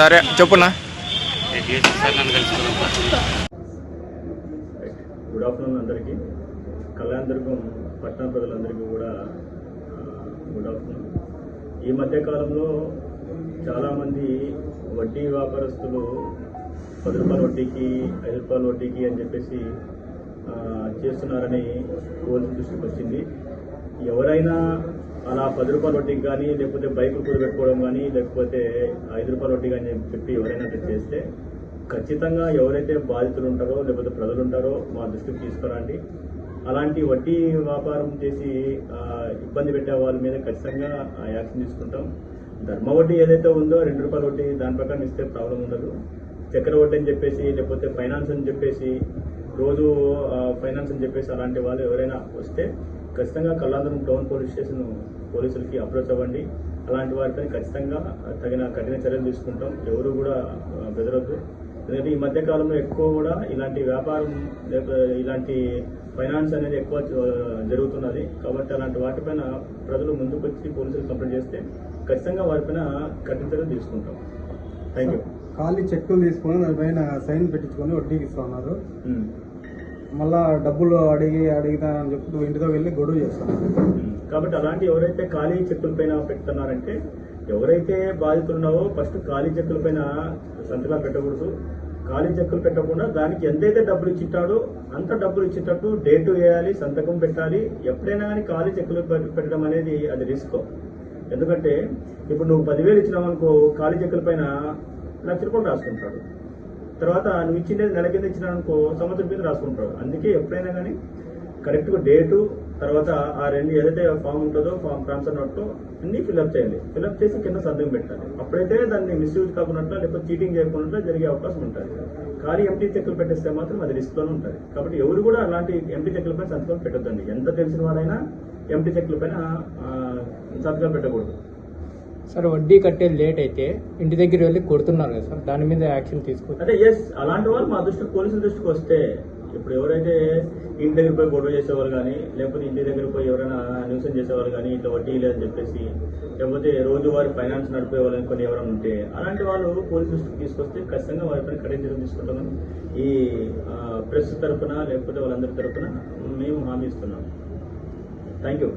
సరే చెప్పున్నా good afternoon అందరికీ. కళ్యాణదుర్గం పట్టణ ప్రజలందరికీ కూడా గుడ్ ఆఫ్టర్నూన్ ఈ మధ్య కాలంలో చాలామంది వడ్డీ వ్యాపారస్తులు పది రూపాయల వడ్డీకి ఐదు రూపాయల వడ్డీకి అని చెప్పేసి చేస్తున్నారని పోలీసు దృష్టికి వచ్చింది. ఎవరైనా అలా పది రూపాయల వడ్డీకి కానీ లేకపోతే బైకులు కూడబెట్టుకోవడం కానీ లేకపోతే ఐదు రూపాయల వడ్డీ కానీ చెప్పి ఎవరైనా చేస్తే ఖచ్చితంగా ఎవరైతే బాధితులు ఉంటారో లేకపోతే ప్రజలు ఉంటారో మా దృష్టికి తీసుకురండి. అలాంటి వడ్డీ వ్యాపారం చేసి ఇబ్బంది పెట్టే వాళ్ళ మీద ఖచ్చితంగా ఆ, యాక్షన్ తీసుకుంటాం. ధర్మ వడ్డీ ఏదైతే ఉందో రెండు రూపాయల వడ్డీ దాని ప్రకారం ఇస్తే ప్రాబ్లం ఉండదు. చక్కెర వడ్డీ అని చెప్పేసి లేకపోతే ఫైనాన్స్ అని చెప్పేసి రోజు ఫైనాన్స్ అని చెప్పేసి అలాంటి వాళ్ళు ఎవరైనా వస్తే ఖచ్చితంగా కల్లాందరం టౌన్ పోలీస్ స్టేషన్ పోలీసులకి అప్రోచ్ అవ్వండి. అలాంటి వారిపై ఖచ్చితంగా తగిన కఠిన చర్యలు తీసుకుంటాం. ఎవరు కూడా బెదరొద్దు. ఎందుకంటే ఈ మధ్య కాలంలో ఎక్కువ కూడా ఇలాంటి వ్యాపారం ఇలాంటి ఫైనాన్స్ అనేది ఎక్కువ జరుగుతున్నది. కాబట్టి అలాంటి వాటిపైన ప్రజలు ముందుకు వచ్చి పోలీసులు కంప్లైంట్ చేస్తే ఖచ్చితంగా వారిపైన కఠిన చర్యలు తీసుకుంటాం. థ్యాంక్ యూ ఖాళీ చెక్కులు తీసుకొని దానిపైన సైన్ పెట్టించుకొని వడ్డీకి ఇస్తా ఉన్నారు. మళ్ళా డబ్బులు అడిగి అడిగితానని చెప్పి నువ్వు ఇంటితో వెళ్ళి గొడవ చేస్తాను కాబట్టి అలాంటి ఎవరైతే ఖాళీ చెక్కుల పైన పెడుతున్నారంటే ఎవరైతే బాధితున్నావో ఫస్ట్ ఖాళీ చెక్కుల పైన సంతకాలు పెట్టకూడదు. ఖాళీ చెక్కులు పెట్టకుండా దానికి ఎంతైతే డబ్బులు ఇచ్చిట్టాడో అంత డబ్బులు ఇచ్చేటట్టు డేటు వేయాలి సంతకం పెట్టాలి. ఎప్పుడైనా కానీ ఖాళీ చెక్కులు పెట్టడం అనేది అది రిస్క్. ఎందుకంటే ఇప్పుడు నువ్వు పదివేలు ఇచ్చినావు అనుకో ఖాళీ చెక్కుల పైన లక్ష రూపాయలు రాసుకుంటాడు. తర్వాత నువ్వు ఇచ్చిండేది నెల కింద ఇచ్చిన అనుకో సంవత్సరం కింద రాసుకుంటాడు అందుకే ఎప్పుడైనా కానీ కరెక్ట్గా డేటు తర్వాత ఆ రెండు ఏదైతే ఫామ్ ఉంటుందో ఫామ్ ట్రాన్స్ఫర్ నోట్లో అన్ని ఫిల్అప్ చేయండి. ఫిల్అప్ చేసి కింద సంతకం పెట్టాలి. అప్పుడైతే దాన్ని మిస్యూజ్ కాకుండా లేకపోతే చీటింగ్ చేయకుండా జరిగే అవకాశం ఉంటుంది. ఖాళీ ఎంటీ చెక్కులు పెట్టేస్తే మాత్రం అది రిస్క్లోనే ఉంటుంది. కాబట్టి ఎవరు కూడా అలాంటి ఎంటీ చెక్కుల పైన సంతకం పెట్టద్దండి. ఎంత తెలిసిన వాడైనా ఎంటీ చెక్కుల పైన సంతకాలు పెట్టకూడదు. సార్ వడ్డీ కట్టే లేట్ అయితే ఇంటి దగ్గర వెళ్ళి కొడుతున్నారు కదా సార్ దాని మీద యాక్షన్ తీసుకోవచ్చు అంటే ఎస్ అలాంటి వాళ్ళు మా దృష్టికి పోలీసుల దృష్టికి వస్తే ఇప్పుడు ఎవరైతే ఇంటి దగ్గర పోయి గొడవ చేసేవాళ్ళు కానీ లేకపోతే ఇంటి దగ్గర పోయి ఎవరైనా న్యూసెన్స్ చేసేవాళ్ళు కానీ ఇట్లా వడ్డీ లేదని చెప్పేసి లేకపోతే రోజువారి ఫైనాన్స్ నడిపే వాళ్ళని కొన్ని ఎవరైనా ఉంటే అలాంటి వాళ్ళు పోలీసు దృష్టికి తీసుకొస్తే ఖచ్చితంగా వారిపైన కఠిన చర్యలు తీసుకుంటామని ఈ ప్రెస్ తరఫున లేకపోతే వాళ్ళందరి తరఫున మేము హామీ ఇస్తున్నాం. Thank you